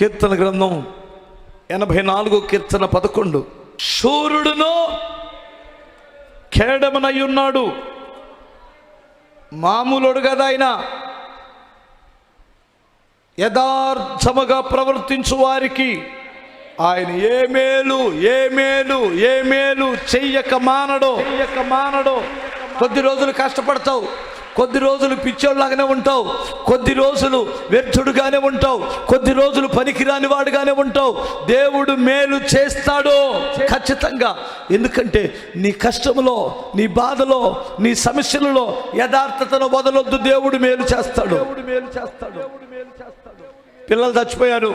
కీర్తన గ్రంథం ఎనభై నాలుగు కీర్తన పదకొండు. సూర్యుడును ఉన్నాడు మామూలుడు కదా ఆయన. యథార్థముగా ప్రవర్తించు వారికి ఆయన ఏ మేలు ఏ మేలు ఏ మేలు చెయ్యక మానడో. చెయ్యక మానడో. కొద్ది రోజులు కష్టపడతావు. కొద్ది రోజులు పిచ్చోళ్ళలాగానే ఉంటావు. కొద్ది రోజులు వ్యర్థుడుగానే ఉంటావు. కొద్ది రోజులు పనికిరాని వాడుగానే ఉంటావు. దేవుడు మేలు చేస్తాడు. ఖచ్చితంగా. ఎందుకంటే నీ కష్టములో నీ బాధలో నీ సమస్యలలో యథార్థతను వదలొద్దు. దేవుడు మేలు చేస్తాడు. దేవుడు మేలు చేస్తాడు. పిల్లలు చచ్చిపోయారు.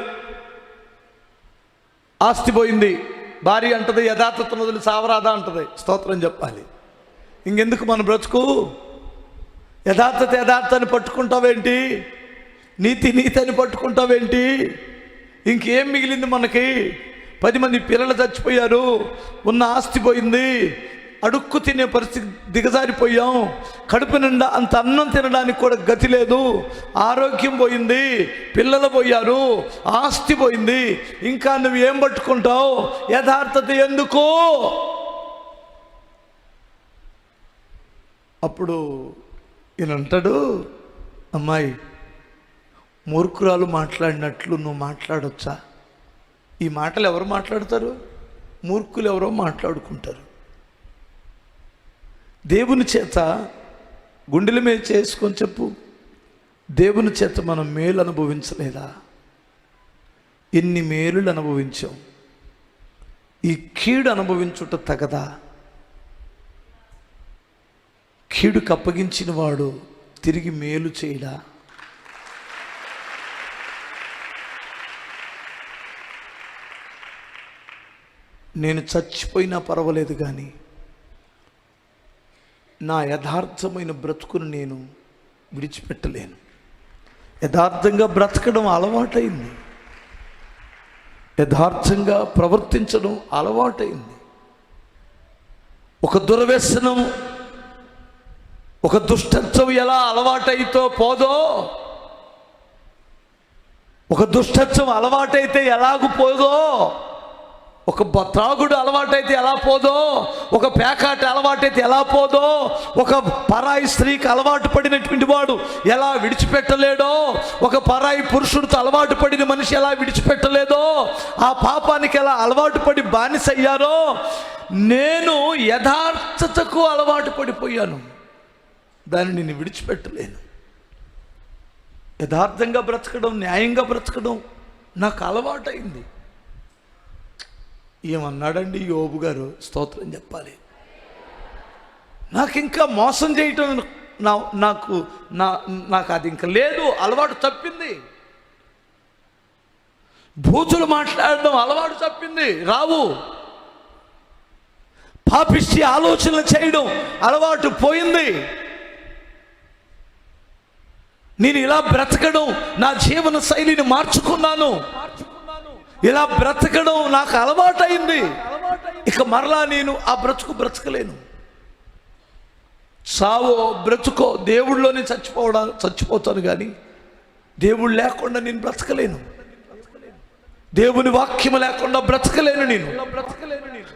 ఆస్తి పోయింది. భార్య అంటది యథార్థతను వదిలి సావరాదా అంటది. స్తోత్రం చెప్పాలి. ఇంకెందుకు మన బ్రతుకు? యథార్థత యథార్థాన్ని పట్టుకుంటావేంటి? నీతి నీతి అని పట్టుకుంటావేంటి? ఇంకేం మిగిలింది మనకి? పది మంది పిల్లలు చచ్చిపోయారు ఉన్న ఆస్తి పోయింది అడుక్కు తినే పరిస్థితి దిగజారిపోయాం కడుపు నిండా అంత అన్నం తినడానికి కూడా గతి లేదు ఆరోగ్యం పోయింది పిల్లలు పోయారు ఆస్తి పోయింది ఇంకా నువ్వు ఏం పట్టుకుంటావు? యథార్థత ఎందుకు? అప్పుడు ఈయన అంటాడు అమ్మాయి మూర్ఖురాలు మాట్లాడినట్లు నువ్వు మాట్లాడొచ్చా? ఈ మాటలు ఎవరు మాట్లాడతారు? మూర్ఖులు ఎవరో మాట్లాడుకుంటారు. దేవుని చేత గుండెల మీద చేసుకొని చెప్పు. దేవుని చేత మనం మేలు అనుభవించలేదా? ఎన్ని మేలులు అనుభవించాం? ఈ కీడు అనుభవించుట తగదా? కీడుకు అప్పగించిన వాడు తిరిగి మేలు చేయడా? నేను చచ్చిపోయినా పర్వాలేదు కానీ నా యథార్థమైన బ్రతుకును నేను విడిచిపెట్టలేను. యథార్థంగా బ్రతకడం అలవాటైంది. యథార్థంగా ప్రవర్తించడం అలవాటైంది. ఒక దురవ్యసనం ఒక దుష్టత్వం ఎలా అలవాటైతో పోదో ఒక దుష్టత్వం అలవాటైతే ఎలాగు పోదో ఒక త్రాగుడు అలవాటైతే ఎలా పోదో ఒక పేకాట అలవాటైతే ఎలా పోదో ఒక పరాయి స్త్రీకి అలవాటు పడినటువంటి వాడు ఎలా విడిచిపెట్టలేడో ఒక పరాయి పురుషుడితో అలవాటు పడిన మనిషి ఎలా విడిచిపెట్టలేదో ఆ పాపానికి ఎలా అలవాటు పడి బానిసయ్యారో నేను యథార్థతకు అలవాటు పడిపోయాను. దాన్ని నేను విడిచిపెట్టలేను. యథార్థంగా బ్రతకడం న్యాయంగా బ్రతకడం నాకు అలవాటైంది. ఏమన్నాడండి యోబు గారు? స్తోత్రం చెప్పాలి. నాకు ఇంకా మోసం చేయటం నా నాకు నా నాకు అది ఇంకా లేదు అలవాటు తప్పింది. భూతులు మాట్లాడడం అలవాటు తప్పింది రావు. పాపిష్టి ఆలోచనలు చేయడం అలవాటు పోయింది. నేను ఇలా బ్రతకడం నా జీవన శైలిని మార్చుకున్నాను. ఇలా బ్రతకడం నాకు అలవాటైంది. ఇక మరలా నేను ఆ బ్రతుకు బ్రతకలేను. సావో బ్రతుకో దేవుళ్ళలోనే చచ్చిపోవడా చచ్చిపోతాను కానీ దేవుడు లేకుండా నేను బ్రతకలేను. దేవుని వాక్యం లేకుండా బ్రతకలేను నేను.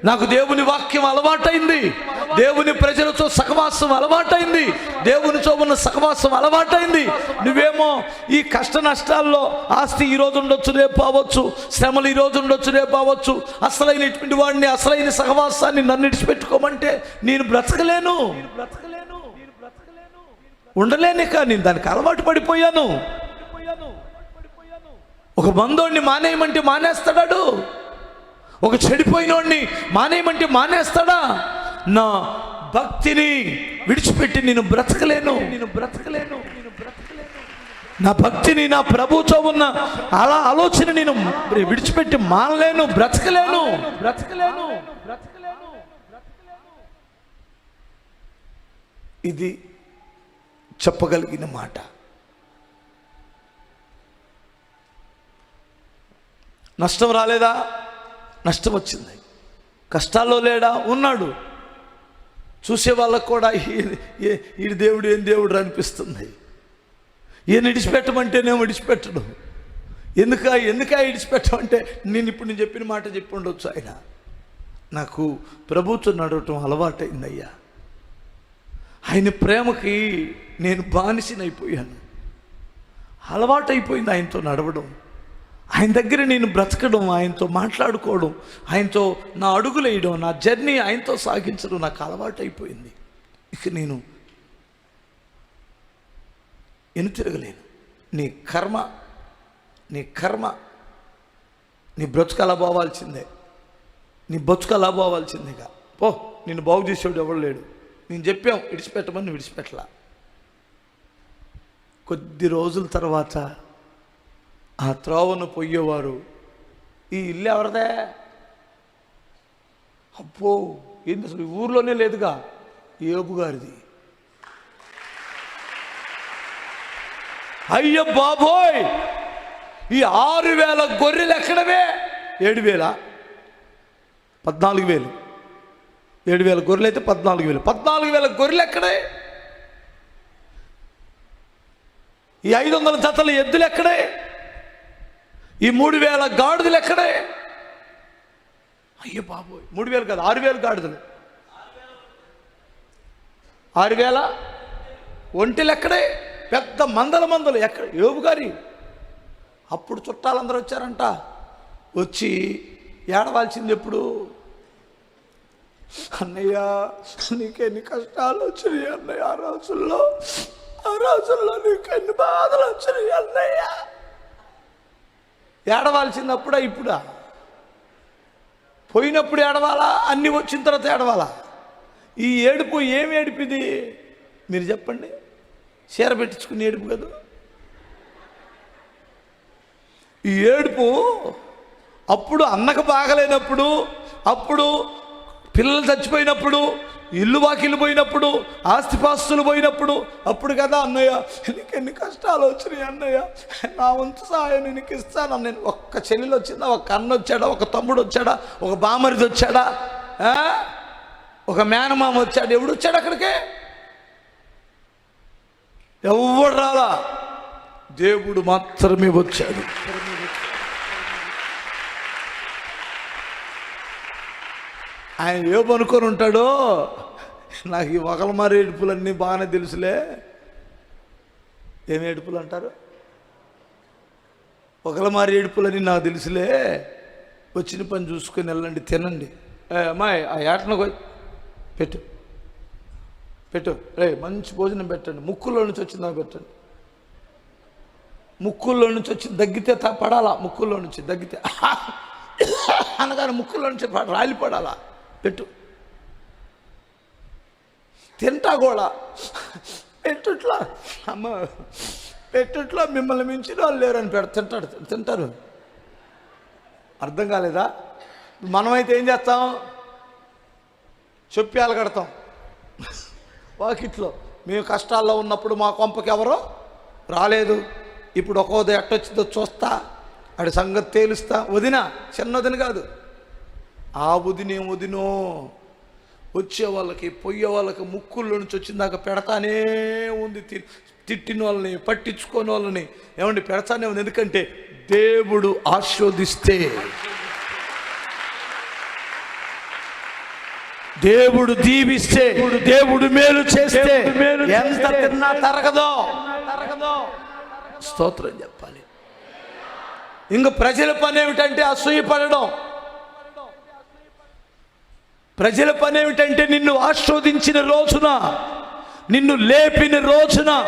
నాకు దేవుని వాక్యం అలవాటైంది. దేవుని ప్రజలతో సహవాసం అలవాటైంది. దేవునితో ఉన్న సహవాసం అలవాటైంది. నువ్వేమో ఈ కష్ట నష్టాల్లో ఆస్తి ఈ రోజు ఉండొచ్చు రేపు అవ్వచ్చు శ్రమలు ఈ రోజు ఉండొచ్చు రేపు అవ్వచ్చు అసలైనటువంటి వాడిని అసలైన సహవాసాన్ని నన్ను విడిచిపెట్టుకోమంటే నేను బ్రతకలేను. ఉండలేను కానీ దానికి అలవాటు పడిపోయాను. ఒక బంధోడిని మానేయమంటే మానేస్తాడాడు? ఒక చెడిపోయినోడిని మానేయమంటే మానేస్తాడా? నా భక్తిని విడిచిపెట్టి నేను బ్రతకలేను. నేను బ్రతకలేను. నేను బ్రతకలేను. నా భక్తిని నా ప్రభుతో ఉన్న అలా ఆలోచన నేను విడిచిపెట్టి మానలేను బ్రతకలేను బ్రతకలేను. బ్రతకలేను. ఇది చెప్పగలిగిన మాట. నష్టం రాలేదా? నష్టం వచ్చింది. కష్టాల్లో లేడా? ఉన్నాడు. చూసే వాళ్ళకు కూడా ఈ- దేవుడు ఏం దేవుడు అనిపిస్తుంది. ఈయన విడిచిపెట్టమంటేనేమో విడిచిపెట్టడు. ఎందుక? ఎందుక ఇడిచిపెట్టమంటే నేను ఇప్పుడు నేను చెప్పిన మాట చెప్పి ఉండొచ్చు ఆయన. నాకు ప్రభుత్వం నడవటం అలవాటైందయ్యా. ఆయన ప్రేమకి నేను బానిసనైపోయాను. అలవాటైపోయింది ఆయనతో నడవడం. ఆయన దగ్గర నేను బ్రతకడం ఆయనతో మాట్లాడుకోవడం ఆయనతో నా అడుగులు వేయడం నా జర్నీ ఆయనతో సాగించడం నాకు అలవాటు అయిపోయింది. ఇక నేను ఎను తిరగలేను. నీ కర్మ నీ కర్మ నీ బ్రతుకు అలా పోవాల్సిందే. నీ బ్రతుకు అలా పోవాల్సిందేగా పో నిన్ను బాగు చేసేవాడు ఎవడు లేడు. నేను చెప్పాం విడిచిపెట్టమని విడిచిపెట్టలా. కొద్ది రోజుల తర్వాత ఆ త్రోవను పొయ్యేవారు. ఈ ఇల్లు ఎవరిదే? అబ్బో ఏంది అసలు ఊర్లోనే లేదుగా? ఏబు గారిది. అయ్య బాబోయ్! ఈ ఆరు వేల గొర్రెలు ఎక్కడమే ఏడు వేల. పద్నాలుగు వేలు. ఏడు వేల గొర్రెలు అయితే పద్నాలుగు వేలు. పద్నాలుగు వేల గొర్రెలు ఎక్కడే? ఈ ఐదు వందల జతల ఎద్దులు ఎక్కడే? ఈ మూడు వేల గాడిదలు ఎక్కడే? అయ్యో బాబోయ్. మూడు వేలు కాదు ఆరు వేలు గాడిదలు. ఆరు వేల ఒంటెలు ఎక్కడే? పెద్ద మందల మందలు ఎక్కడ? యోబు గారి. అప్పుడు చుట్టాలందరూ వచ్చారంట. వచ్చి ఏడవాల్సింది ఎప్పుడు? అన్నయ్య నీకెన్ని కష్టాలు వచ్చినాయి అన్నయ్య ఆ రోజుల్లో ఆ రోజుల్లో నీకెన్ని బాధలు వచ్చినాయి అన్నయ్య? ఏడవాల్సింది ఇప్పుడా? పోయినప్పుడు ఏడవాలా? అన్నీ వచ్చిన తర్వాత ఏడవాలా? ఈ ఏడుపు ఏమి ఏడిపిది? మీరు చెప్పండి. చీర పెట్టించుకుని ఏడుపు కదా? ఈ ఏడుపు అప్పుడు అన్నకు బాగలేనప్పుడు అప్పుడు పిల్లలు చచ్చిపోయినప్పుడు ఇల్లు వాకిళ్ళు పోయినప్పుడు ఆస్తిపాస్తులు పోయినప్పుడు అప్పుడు కదా అన్నయ్య నీకు ఎన్ని కష్టాలు వచ్చినాయి అన్నయ్య? నా వంతు సహాయం నీకు ఇస్తాను నేను ఒక్క చెల్లెలు వచ్చిందా ఒక అన్న వచ్చాడా ఒక తమ్ముడు వచ్చాడా ఒక బామరిది వచ్చాడా? ఒక మేనమామ వచ్చాడు ఎవడు వచ్చాడు అక్కడికి? ఎవడు రాలా? దేవుడు మాత్రమే వచ్చాడు. ఆయన ఏమనుకొని ఉంటాడో? నాకు ఈ ఒకలమారి ఏడుపులన్నీ బాగానే తెలుసులే. ఏమి ఏడుపులు అంటారు? ఒకలమారి ఏడుపులని నాకు తెలుసులే. వచ్చిన పని చూసుకొని వెళ్ళండి తినండి. అమ్మాయి ఆ ఏటను కొ- పెట్టు. పెట్టు. రే మంచి భోజనం పెట్టండి. ముక్కుల్లో నుంచి వచ్చిందా పెట్టండి. ముక్కుల్లో నుంచి వచ్చి దగ్గితే పడాలా? ముక్కుల్లో నుంచి దగ్గితే. అనగానే ముక్కుల్లో నుంచి రాలి పడాలా పెట్టు. తింటా కూడా పెట్టుట్లా. అమ్మ పెట్టుట్లో మిమ్మల్ని మించిన వాళ్ళు లేరని పెడ తింటాడు తింటారు. అర్థం కాలేదా? మనమైతే ఏం చేస్తాం? చెప్పి అలగడతాం వాకిట్లో. మేము కష్టాల్లో ఉన్నప్పుడు మా కొంపకి ఎవరో రాలేదు. ఇప్పుడు ఒక్కోది ఎట్టొచ్చిందో చూస్తా. ఆడి సంగతి తేలుస్తా. వదిన చిన్న వదిన కాదు. ఆ వదినే వదినో వచ్చే వాళ్ళకి పొయ్యే వాళ్ళకి ముక్కుల్లో నుంచి వచ్చిందాక పెడతానే ఉంది తిట్టిన వాళ్ళని పట్టించుకోని వాళ్ళని. ఏమండి పెడతానే ఉంది? ఎందుకంటే దేవుడు ఆస్వాదిస్తే దేవుడు దీవిస్తే దేవుడు మేలు చేస్తే. ఎంత తిన్నా తరగదో. తరగదో స్తోత్రం చెప్పాలి. ఇంక ప్రజల పని ఏమిటంటే అసూయపడడం ప్రజల పని ఏమిటంటే నిన్ను ఆస్వాదించిన రోజున నిన్ను లేపిన రోజున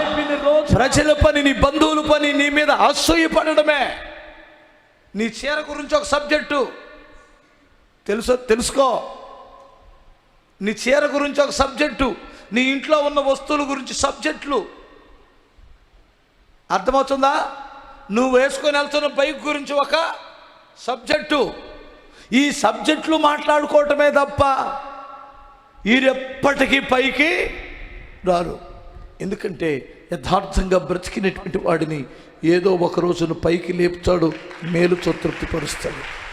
ప్రజల పని నీ బంధువుల పని నీ మీద అసూయపడమే నీ చీర గురించి ఒక సబ్జెక్టు. తెలుసు తెలుసుకో. నీ చీర గురించి ఒక సబ్జెక్టు. నీ ఇంట్లో ఉన్న వస్తువుల గురించి సబ్జెక్టులు. అర్థమవుతుందా? నువ్వు వేసుకొని వెళ్తున్న బైక్ గురించి ఒక సబ్జెక్టు. ఈ సబ్జెక్టులు మాట్లాడుకోవటమే తప్ప వీరెప్పటికీ పైకి రారు. ఎందుకంటే యథార్థంగా బ్రతికినటువంటి వాడిని ఏదో ఒక రోజున పైకి లేపుతాడు మేలుతో తృప్తిపరుస్తాడు.